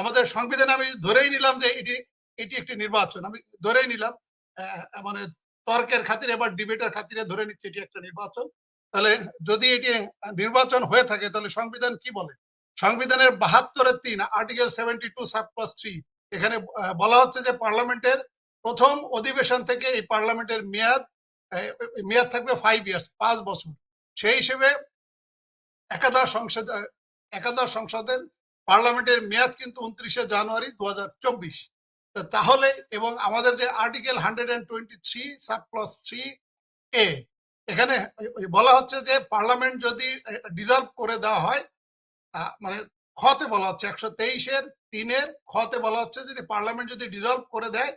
আমাদের সংবিধানে আমি ধরেই নিলাম যে এটি এটি একটি নির্বাচন। আমি ধরেই নিলাম মানে তর্কের খাতিরে বা ডিবেটের খাতিরে ধরে নিচ্ছি এটি একটা নির্বাচন। তাহলে যদি এটি নির্বাচন হয়ে থাকে, তাহলে সংবিধান কি বলে? সংবিধানের বাহাত্তরের তিন, article seventy two sub plus three, এখানে বলা হচ্ছে যে পার্লামেন্টের প্রথম অধিবেশন থেকে এই পার্লামেন্টের মেয়াদ মেয়াদ থাকবে ফাইভ ইয়ার্স পাঁচ বছর। সেই হিসেবে একাদশ সংসদ একাদশ সংসদের পার্লামেন্টের মেয়াদ কিন্তু উনত্রিশে জানুয়ারি দু তাহলে এবং আমাদের যে article hundred and twenty three sub plus three A, এখানে বলা হচ্ছে যে পার্লামেন্ট যদি ডিজলভ করে দেওয়া হয় মানে খতে বলা হচ্ছে, একশো তেইশের তিনের খতে বলা হচ্ছে যদি পার্লামেন্ট যদি ডিজলভ করে দেয়,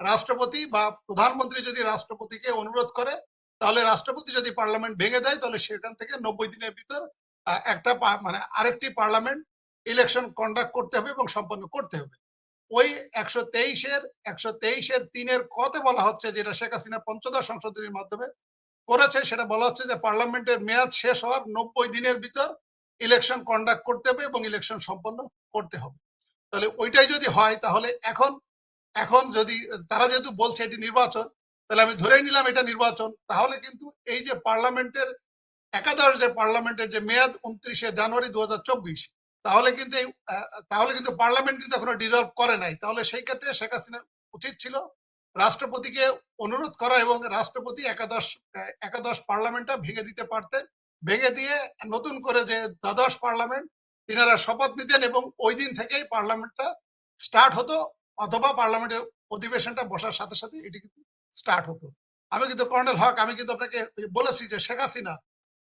রাষ্ট্রপতি বা প্রধানমন্ত্রী যদি রাষ্ট্রপতিকে অনুরোধ করে, তাহলে রাষ্ট্রপতি যদি পার্লামেন্ট ভেঙে দেয়, তাহলে সেখান থেকে নব্বই দিনের ভিতর একটা মানে আরেকটি পার্লামেন্ট ইলেকশন কন্ডাক্ট করতে হবে এবং সম্পন্ন করতে হবে। ওই একশো তেইশের একশো তেইশের তিনের কতে বলা হচ্ছে যেটা শেখ হাসিনা পঞ্চদশ সংশোধনীর মাধ্যমে করেছে, সেটা বলা হচ্ছে যে পার্লামেন্টের মেয়াদ শেষ হওয়ার নব্বই দিনের ভিতর ইলেকশন কন্ডাক্ট করতে হবে এবং ইলেকশন সম্পন্ন করতে হবে। তাহলে ওইটাই যদি হয়, তাহলে এখন এখন যদি, তারা যেহেতু বলছে এটি নির্বাচন, তাহলে আমি ধরেই নিলাম এটা নির্বাচন, তাহলে কিন্তু এই যে পার্লামেন্টের, একাদশ যে পার্লামেন্টের যে মেয়াদ উনত্রিশে জানুয়ারি দু হাজার চব্বিশ তাহলে কিন্তু তাহলে কিন্তু পার্লামেন্ট কিন্তু এখনও ডিজলভ করে নাই। তাহলে সেই ক্ষেত্রে শেখ হাসিনা উচিত ছিল রাষ্ট্রপতিকে অনুরোধ করা এবং রাষ্ট্রপতি একাদশ একাদশ পার্লামেন্টটা ভেঙে দিতে পারতেন। ভেঙে দিয়ে নতুন করে যে দ্বাদশ পার্লামেন্ট তিনারা শপথ নিতেন এবং ওই দিন থেকেই পার্লামেন্টটা স্টার্ট হতো অথবা পার্লামেন্টের অধিবেশনটা বসার সাথে সাথে এটি কিন্তু স্টার্ট হতো। আমি কিন্তু কর্নেল হক, আমি কিন্তু আপনাকে বলেছি যে শেখ হাসিনা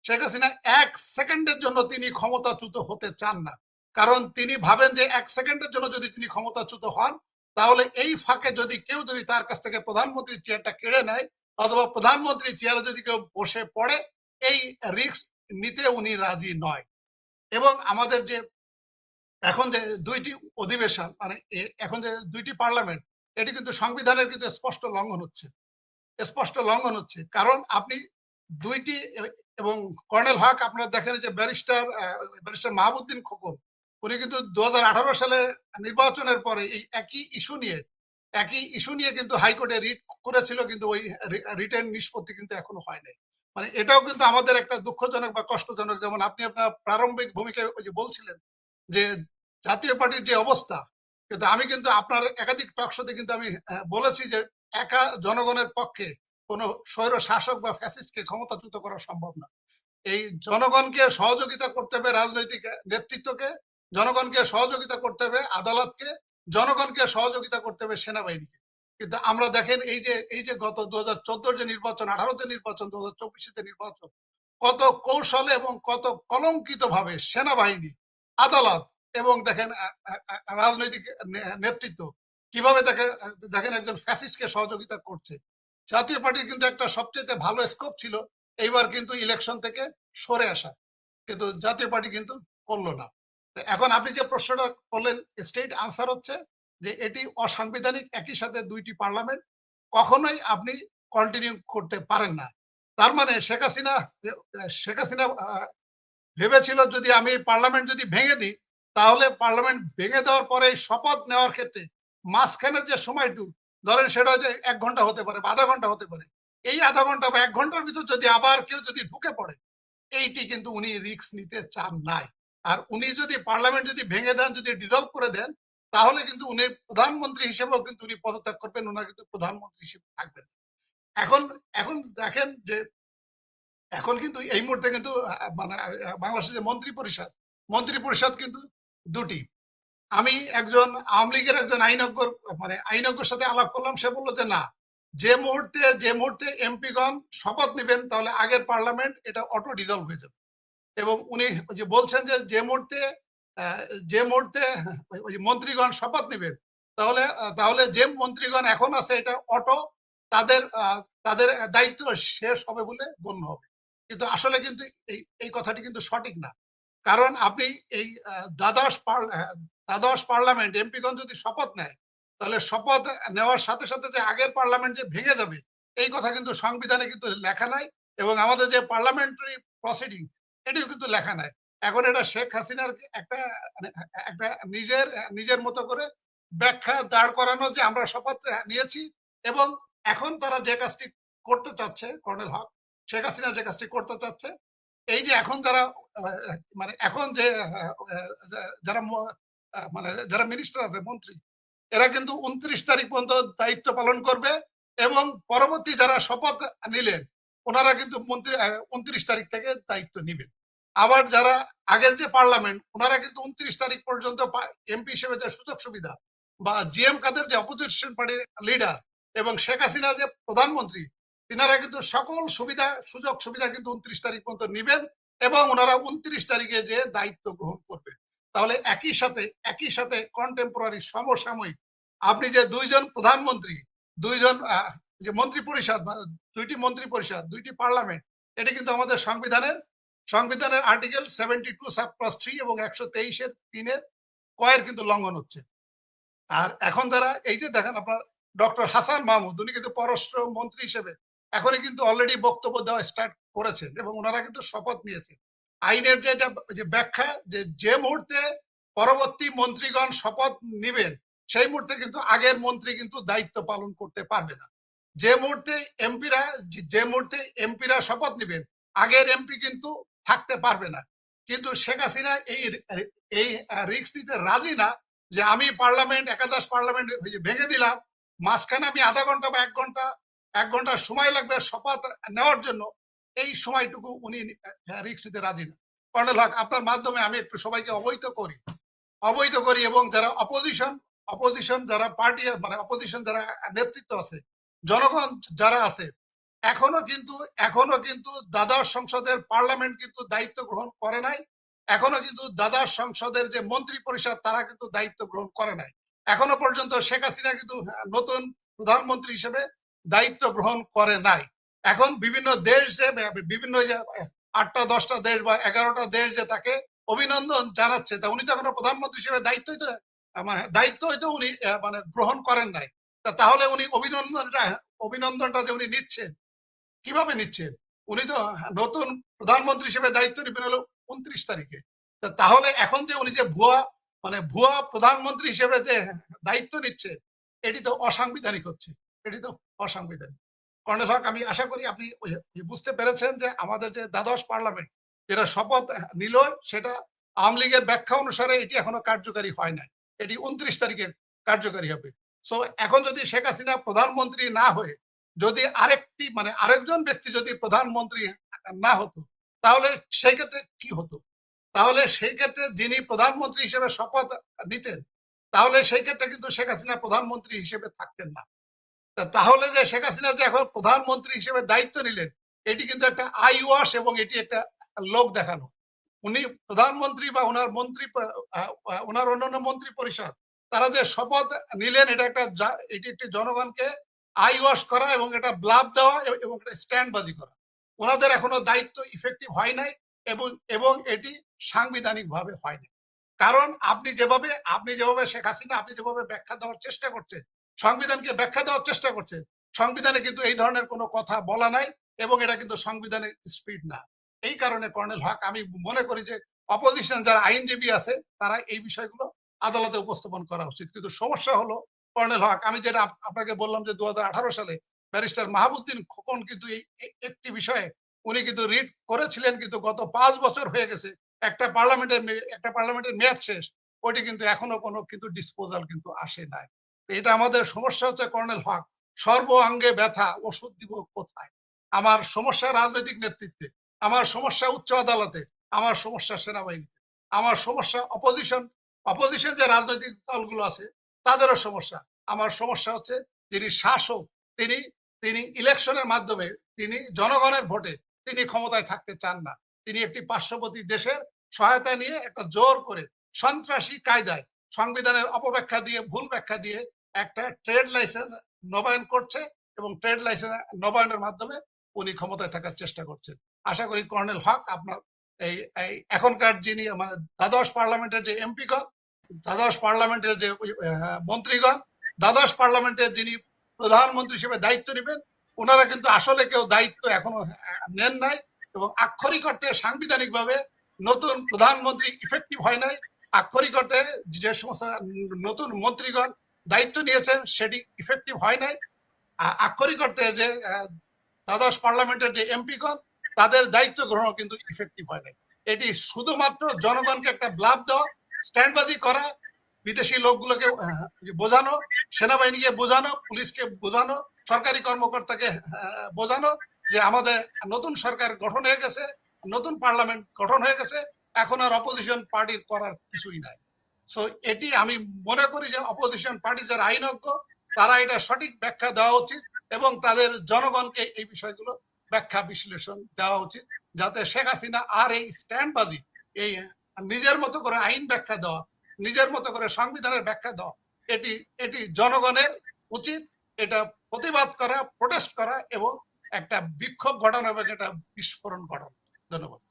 শেখ হাসিনা এক সেকেন্ডের জন্য তিনি ক্ষমতাচ্যুত হতে চান না। কারণ তিনি ভাবেন যে এক সেকেন্ডের জন্য যদি তিনি ক্ষমতাচ্যুত হন, তাহলে এই ফাঁকে যদি কেউ যদি তার কাছ থেকে প্রধানমন্ত্রীর চেয়ারটা কেড়ে নেয়, অথবা প্রধানমন্ত্রীর চেয়ারে যদি কেউ বসে পড়ে, এই রিস্ক নিতে উনি রাজি নয়। এবং আমাদের যে এখন যে দুইটি অধিবেশন মানে এখন যে দুইটি পার্লামেন্ট এটি কিন্তু সংবিধানের কিন্তু স্পষ্ট লঙ্ঘন হচ্ছে। স্পষ্ট লঙ্ঘন হচ্ছে। কারণ আপনি দুইটি, এবং কর্নেল হক আপনারা দেখেন যে ব্যারিস্টার ব্যারিস্টার মাহবুদ্দিন খোকন উনি কিন্তু দু হাজার আঠারো সালে নির্বাচনের পরে এই একই ইস্যু নিয়ে, একই ইস্যু নিয়ে কিন্তু হাইকোর্টে রিট করেছিল, কিন্তু ওই রিটার্ন নিষ্পত্তি কিন্তু এখনও হয় নাই। মানে এটাও কিন্তু আমাদের একটা দুঃখজনক বা কষ্টজনক, যেমন আপনি আপনার প্রারম্ভিক ভূমিকায় ওই যে বলছিলেন যে জাতীয় পার্টির যে অবস্থা, কিন্তু আমি কিন্তু আপনার একাধিক টকশোতে কিন্তু আমি বলেছি যে একা জনগণের পক্ষে কোনো স্বৈর শাসক বা ফ্যাসিস্টকে ক্ষমতাচ্যুত করা সম্ভব না। এই জনগণকে সহযোগিতা করতে হবে রাজনৈতিক নেতৃত্বকে জনগণকে সহযোগিতা করতে হবে আদালতকে, জনগণকে সহযোগিতা করতে হবে সেনাবাহিনীকে। কিন্তু আমরা দেখেন এই যে এই যে গত দু হাজার যে নির্বাচন আঠারোতে নির্বাচন দু হাজার চব্বিশে যে নির্বাচন, কত কৌশলে এবং কত কলঙ্কিত ভাবে সেনাবাহিনী, আদালত এবং দেখেন রাজনৈতিক নেতৃত্ব কীভাবে দেখে দেখেন একজন ফ্যাসিস্টকে সহযোগিতা করছে। জাতীয় পার্টির কিন্তু একটা সবচেয়ে ভালো স্কোপ ছিল, এইবার কিন্তু ইলেকশন থেকে সরে আসা। কিন্তু জাতীয় পার্টি কিন্তু করল না। এখন আপনি যে প্রশ্নটা করলেন স্টেট আনসার হচ্ছে যে এটি অসাংবিধানিক, একই সাথে দুইটি পার্লামেন্ট কখনোই আপনি কন্টিনিউ করতে পারেন না। তার মানে শেখ হাসিনা শেখ হাসিনা ভেবেছিল যদি আমি পার্লামেন্ট যদি ভেঙে দিই, তাহলে পার্লামেন্ট ভেঙে দেওয়ার পরে শপথ নেওয়ার ক্ষেত্রে মাঝখানের যে সময়টুকু, ধরেন সেটা হয়তো এক ঘণ্টা হতে পারে আধা ঘণ্টা হতে পারে, এই আধা ঘণ্টা বা এক ঘণ্টার ভিতর যদি আবার কেউ যদি ঢুকে পড়ে, এইটি কিন্তু উনি রিস্ক নিতে চান নাই। আর উনি যদি পার্লামেন্ট যদি ভেঙে দেন, যদি ডিজলভ করে দেন, তাহলে কিন্তু উনি প্রধানমন্ত্রী হিসেবেও কিন্তু উনি পদত্যাগ করবেন ওনার কিন্তু প্রধানমন্ত্রী হিসেবে থাকবেন। এখন এখন দেখেন যে, এখন কিন্তু এই মুহূর্তে কিন্তু মানে বাংলাদেশের যে মন্ত্রী পরিষদ মন্ত্রী পরিষদ কিন্তু দুটি। আমি একজন আওয়ামী লীগের একজন আইনজ্ঞ মানে আইনজ্ঞর সাথে আলাপ করলাম, সে বলল যে, না, যে মুহূর্তে যে মুহূর্তে এমপিগণ শপথ নেবেন, তাহলে আগের পার্লামেন্ট এটা অটো ডিজলভ হয়ে যাবে। এবং উনি যে বলছেন যে যে মুহূর্তে যে মুহূর্তে মন্ত্রীগণ শপথ নেবেন, তাহলে তাহলে যে মন্ত্রীগণ এখন আছে এটা অটো, তাদের তাদের দায়িত্ব শেষ হবে বলে গণ্য হবে। কিন্তু আসলে কিন্তু এই এই কথাটি কিন্তু সঠিক না। কারণ আপনি এই দ্বাদশ দ্বাদশ পার্লামেন্ট এমপিগণ যদি শপথ নেয়, তাহলে শপথ নেওয়ার সাথে সাথে যে আগের পার্লামেন্ট যে ভেঙে যাবে, এই কথা কিন্তু সংবিধানে কিন্তু লেখা নাই এবং আমাদের যে পার্লামেন্টারি প্রসিডিং এটিও কিন্তু লেখা নাই। এখন এটা শেখ হাসিনার একটা মানে একটা নিজের নিজের মতো করে ব্যাখ্যা দাঁড় করানো যে আমরা শপথ নিয়েছি এবং এখন তারা যে কাজটি করতে চাচ্ছে, কর্নেল হক, শেখ হাসিনা যে কাজটি করতে চাচ্ছে, এই যে এখন যারা মানে এখন যে, যারা মানে যারা মিনিস্টার আছে, মন্ত্রী, এরা কিন্তু উনত্রিশ তারিখ পর্যন্ত দায়িত্ব পালন করবে এবং পরবর্তী যারা শপথ নিলেন ওনারা কিন্তু মন্ত্রী উনত্রিশ তারিখ থেকে দায়িত্ব নিবেন। আবার যারা আগের যে পার্লামেন্ট, ওনারা কিন্তু উনত্রিশ তারিখ পর্যন্ত এমপি হিসেবে যে সুযোগ সুবিধা বা জিএম কাদের যে অপোজিশন পার্টির লিডার এবং শেখ হাসিনা যে প্রধানমন্ত্রী, তিনারা কিন্তু সকল সুবিধা, সুযোগ সুবিধা কিন্তু উনত্রিশ তারিখ পর্যন্ত নিবেন এবং ওনারা উনত্রিশ তারিখে যে দায়িত্ব গ্রহণ করবেন। তাহলে একই সাথে একই সাথে কন্টেম্পোরারি সমসাময়িক আপনি যে দুইজন প্রধানমন্ত্রী, দুইজন যে মন্ত্রী পরিষদ দুইটি মন্ত্রী পরিষদ, দুইটি পার্লামেন্ট, এটা কিন্তু আমাদের সংবিধানের সংবিধানের article seventy two sub clause three এবং একশো তেইশের তিনের কয়ের কিন্তু লঙ্ঘন হচ্ছে। আর এখন যারা, এই যে দেখেন আপনার ডক্টর হাসান মাহমুদ, উনি কিন্তু পররাষ্ট্র মন্ত্রী হিসেবে এখনই কিন্তু অলরেডি বক্তব্য দেওয়া স্টার্ট করেছেন এবং ওনারা কিন্তু শপথ নিয়েছেন। আইনের যেটা যে ব্যাখ্যা যে যে মুহূর্তে পরবর্তী মন্ত্রীগণ শপথ নিবেন, সেই মুহূর্তে কিন্তু আগের মন্ত্রী কিন্তু দায়িত্ব পালন করতে পারবে না। যে মুহূর্তে এমপিরা, যে মুহূর্তে এমপিরা শপথ নিবেন, আগের এমপি কিন্তু থাকতে পারবে না। কিন্তু শেখ হাসিনা এই এই রিস্ক নিতে রাজি না যে আমি পার্লামেন্ট, একাদশ পার্লামেন্ট ভেঙে দিলাম, মাঝখানে আমি আধা ঘণ্টা বা এক ঘণ্টা এক ঘণ্টা সময় লাগবে শপথ নেওয়ার জন্য। এই সময়টুকু উনি রিক্স নিতে রাজি না। কর্নেল হক, আপনার মাধ্যমে আমি একটু সবাইকে অবহিত করি। অবহিত করি এবং যারা অপোজিশন অপোজিশন যারা পার্টি মানে অপোজিশন যারা নেতৃত্ব আছে জনগণ যারা আছে, এখনও কিন্তু এখনও কিন্তু দ্বাদশ সংসদের পার্লামেন্ট কিন্তু দায়িত্ব গ্রহণ করে নাই। এখনও কিন্তু দ্বাদশ সংসদের যে মন্ত্রী পরিষদ তারা কিন্তু দায়িত্ব গ্রহণ করে নাই। এখনও পর্যন্ত শেখ হাসিনা কিন্তু নতুন প্রধানমন্ত্রী হিসেবে দায়িত্ব গ্রহণ করে নাই। এখন বিভিন্ন দেশ যে, বিভিন্ন যে, আটটা, দশটা দেশ বা এগারোটা দেশ যে তাকে অভিনন্দন জানাচ্ছে, তা উনি তো এখনও প্রধানমন্ত্রী হিসেবে দায়িত্বই তো মানে দায়িত্ব হয়তো উনি মানে গ্রহণ করেন নাই। তা তাহলে উনি অভিনন্দনটা অভিনন্দনটা যে উনি নিচ্ছেন, কীভাবে নিচ্ছেন? উনি তো নতুন প্রধানমন্ত্রী হিসেবে দায়িত্ব নেবেন হলো উনত্রিশ তারিখে। তাহলে এখন যে উনি যে ভুয়া মানে ভুয়া প্রধানমন্ত্রী হিসেবে যে দায়িত্ব নিচ্ছে এটি তো অসাংবিধানিক হচ্ছে। এটি তো অসাংবিধানিক। কর্নেল হক, আমি আশা করি আপনি বুঝতে পেরেছেন যে আমাদের যে দ্বাদশ পার্লামেন্ট, যেটা শপথ নিল, সেটা আওয়ামী লীগের ব্যাখ্যা অনুসারে এটি এখনও কার্যকারী হয় নাই। এটি উনত্রিশ তারিখে কার্যকারী হবে। সো এখন যদি শেখ হাসিনা প্রধানমন্ত্রী না হয়ে, যদি আরেকটি মানে আরেকজন ব্যক্তি যদি প্রধানমন্ত্রী না হতো, তাহলে সেই ক্ষেত্রে কি হতো? তাহলে সেই ক্ষেত্রে যিনি প্রধানমন্ত্রী হিসেবে শপথ নিতেন, তাহলে সেই ক্ষেত্রে কিন্তু শেখ হাসিনা প্রধানমন্ত্রী হিসেবে থাকতেন না। তাহলে যে শেখ হাসিনা যে এখন প্রধানমন্ত্রী হিসেবে দায়িত্ব নিলেন, এটি কিন্তু একটা আই ওয়াশ এবং এটি একটা লোক দেখানো। উনি প্রধানমন্ত্রী বা ওনার মন্ত্রী ওনার অন্যান্য মন্ত্রী পরিষদ তারা যে শপথ নিলেন, এটা একটা এটি একটি জনগণকে আই ওয়াশ করা এবং এটা ব্লাব দেওয়া এবং এটা স্ট্যান্ড বাজি করা। ওনাদের এখনও দায়িত্ব ইফেক্টিভ হয় নাই এবং এবং এটি সাংবিধানিক ভাবে হয়নি কারণ আপনি যেভাবে আপনি যেভাবে শেখ হাসিনা, আপনি যেভাবে ব্যাখ্যা দেওয়ার চেষ্টা করছেন, সংবিধানকে ব্যাখ্যা দেওয়ার চেষ্টা করছেন, সংবিধানে কিন্তু এই ধরনের কোনো কথা বলা নাই এবং এটা কিন্তু সংবিধানের স্পিড না। এই কারণে কর্নেল হক, আমি মনে করি যে অপোজিশন যারা আইনজীবী আছে তারা এই বিষয়গুলো আদালতে উপস্থাপন করা উচিত। কিন্তু সমস্যা হলো, কর্নেল হক, আমি যেটা আপনাকে বললাম যে দু সালে ব্যারিস্টার মাহবুদ্দিন খোকন কিন্তু এই একটি বিষয়ে উনি কিন্তু রিড করেছিলেন, কিন্তু গত পাঁচ বছর হয়ে গেছে। একটা পার্লামেন্টের একটা পার্লামেন্টের মেয়াদ শেষ, ওইটি কিন্তু এখনও কোনো কিন্তু ডিসপোজাল কিন্তু আসে নাই। এটা আমাদের সমস্যা হচ্ছে, কর্নেল হক সর্বাঙ্গে ব্যথা, ওষুধ দিব কোথায়? আমার সমস্যা রাজনৈতিক নেতৃত্বে, আমার সমস্যা উচ্চ আদালতে, আমার সমস্যা সেনাবাহিনীতে, আমার সমস্যা অপোজিশন অপোজিশন যে রাজনৈতিক দলগুলো আছে, তাদেরও সমস্যা। আমার সমস্যা হচ্ছে যিনি শাসক, তিনি তিনি ইলেকশনের মাধ্যমে তিনি জনগণের ভোটে তিনি ক্ষমতায় থাকতে চান না। তিনি একটি পার্শ্ববর্তী দেশের সহায়তা নিয়ে একটা জোর করে সন্ত্রাসী কায়দায় সংবিধানের অপব্যাখ্যা দিয়ে, ভুল ব্যাখ্যা দিয়ে একটা ট্রেড লাইসেন্স নবায়ন করছে এবং ট্রেড লাইসেন্স নবায়নের মাধ্যমে উনি ক্ষমতায় থাকার চেষ্টা করছেন। আশা করি কর্নেল হক আপনার এই এখনকার যিনি মানে দ্বাদশ পার্লামেন্টের যে এমপিগণ, দ্বাদশ পার্লামেন্টের যে মন্ত্রীগণ, দ্বাদশ পার্লামেন্টের যিনি প্রধানমন্ত্রী হিসেবে দায়িত্ব নেবেন, ওনারা কিন্তু আসলে কেউ দায়িত্ব এখনও নেন নাই এবং আক্ষরিক অর্থে সাংবিধানিক ভাবে নতুন প্রধানমন্ত্রী ইফেক্টিভ হয় নাই। আক্ষরিক অর্থে যে সমস্ত নতুন মন্ত্রীগণ দায়িত্ব নিয়েছেন, সেটি ইফেক্টিভ হয় নাই। আক্ষরিক অর্থে যে দ্বাদশ পার্লামেন্টের যে এমপিগণ তাদের দায়িত্ব গ্রহণ কিন্তু ইফেক্টিভ হয় নাই। এটি শুধুমাত্র জনগণকে একটা ব্লাভ দেওয়া স্ট্যান্ডবাজি করা, বিদেশি লোকগুলোকে বোঝানো, সেনাবাহিনীকে বোঝানো, পুলিশকে বোঝানো, সরকারি কর্মকর্তাকে বোঝানো যে আমাদের নতুন সরকার গঠন হয়ে গেছে, নতুন পার্লামেন্ট গঠন হয়ে গেছে, এখন আর অপোজিশন পার্টির করার কিছুই নাই। সো এটি আমি মনে করি যে অপোজিশন পার্টি যারা আইনজ্ঞ, তারা এটা সঠিক ব্যাখ্যা দেওয়া উচিত এবং তাদের জনগণকে এই বিষয়গুলো ব্যাখ্যা বিশ্লেষণ দেওয়া উচিত, যাতে শেখ হাসিনা আর এই স্ট্যান্ডবাজি, এই নিজের মতো করে আইন ব্যাখ্যা দেওয়া, নিজের মতো করে সংবিধানের ব্যাখ্যা দেওয়া, এটি এটি জনগণের উচিত। এটা প্রতিবাদ করা, প্রোটেস্ট করা এবং একটা বিক্ষোভ ঘটানো এবং একটা বিস্ফোরণ ঘটানো। ধন্যবাদ।